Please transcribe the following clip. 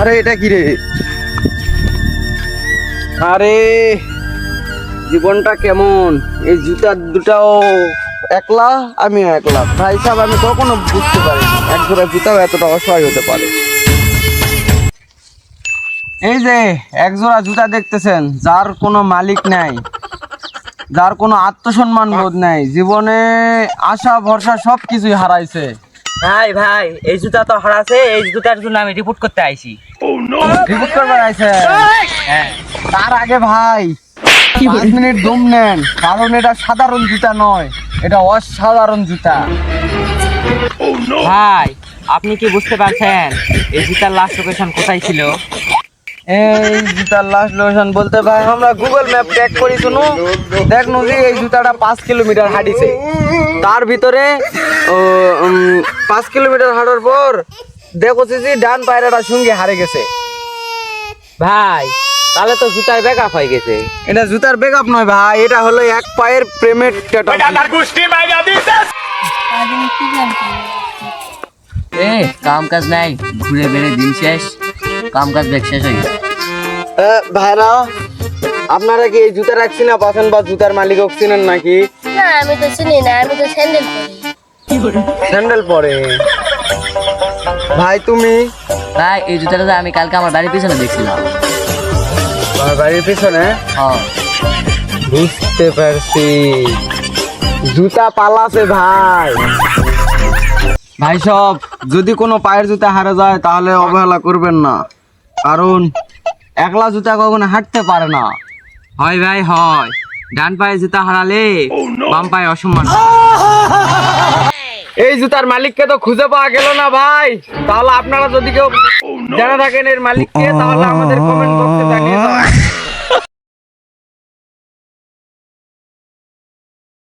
আরে, এটা কি রে? আরে, জীবনটা কেমন? এই জুতা দুটাও একলা? আমি একলা। ভাই সাহেব, আমি কখনো বুঝতে পারি এক জোড়া জুতাও এতটা অসহায় হতে পারে। এই যে, এক জোড়া জুতা দেখতেছেন, যার কোনো মালিক নাই, যার কোনো আত্মসম্মান বোধ নাই, জীবনে আশা, ভরসা সব কিছুই হারাইছে। ভাই ভাই এই জুতা তো হারাছে এই জুতার জন্য আমি রিপোর্ট করতে আইছি। রিপোর্ট করবার আইছে। হ্যাঁ। তার আগে ভাই পাঁচ মিনিট দম নেন কারণ এটা সাধারণ জুতা নয় এটা অসাধারণ জুতা। ভাই আপনি কি বুঝতে পারছেন এই জুতার লাস্ট লোকেশন কোথায় ছিল? এই জুতার লাস্ট লোকেশন বলতে ভাই আমরা গুগল ম্যাপ ট্র্যাক করি শুনু? দেখ নজি এই জুতাটা পাঁচ কিলোমিটার হাঁটিছে। তার ভিতরে ও, উম, পাঁচ কিলোমিটার হাঁটার পর দেখো যে ডান পায়রাটা সঙ্গে হারে গেছে। ভাই তাহলে তো জুতার ব্যাকআপ হয়ে গেছে। এটা জুতার ব্যাকআপ নয় ভাই এটা হলো এক পায়ের প্রেমের এ কাম কাজ নাই ঘুরে বেড়ে দিন শেষ কাম কাজ শেষ হয়ে গেছে। ভাইরা আপনারা কি এই জুতা রাখছি না? পাচ্ছেন বা জুতার মালিক চিনেন নাকি? না আমি তো চিনি না আমি তো স্যান্ডেল পরি। স্যান্ডেল পরে। ভাই তুমি? ভাই এই জুতাটা আমি কালকে আমার বাড়ির পিছনে দেখছিলাম। আমার বাড়ির পিছনে? হ্যাঁ। বুঝতে পারছি। জুতা পালাছে ভাই। ভাই সব যদি কোনো পায়ের জুতা হারে যায় তাহলে অবহেলা করবেন না। কারণ একলা জুতা কখনো হাঁটতে পারে না। হয় ভাই হয়। ডান পায়ে জুতা হারালে বাম পায়ে অসম্মান এই জুতার মালিককে তো খুঁজে পাওয়া গেল না ভাই। তাহলে আপনারা যদি কেউ জানা থাকেন এর মালিককে তাহলে আমাদের কমেন্ট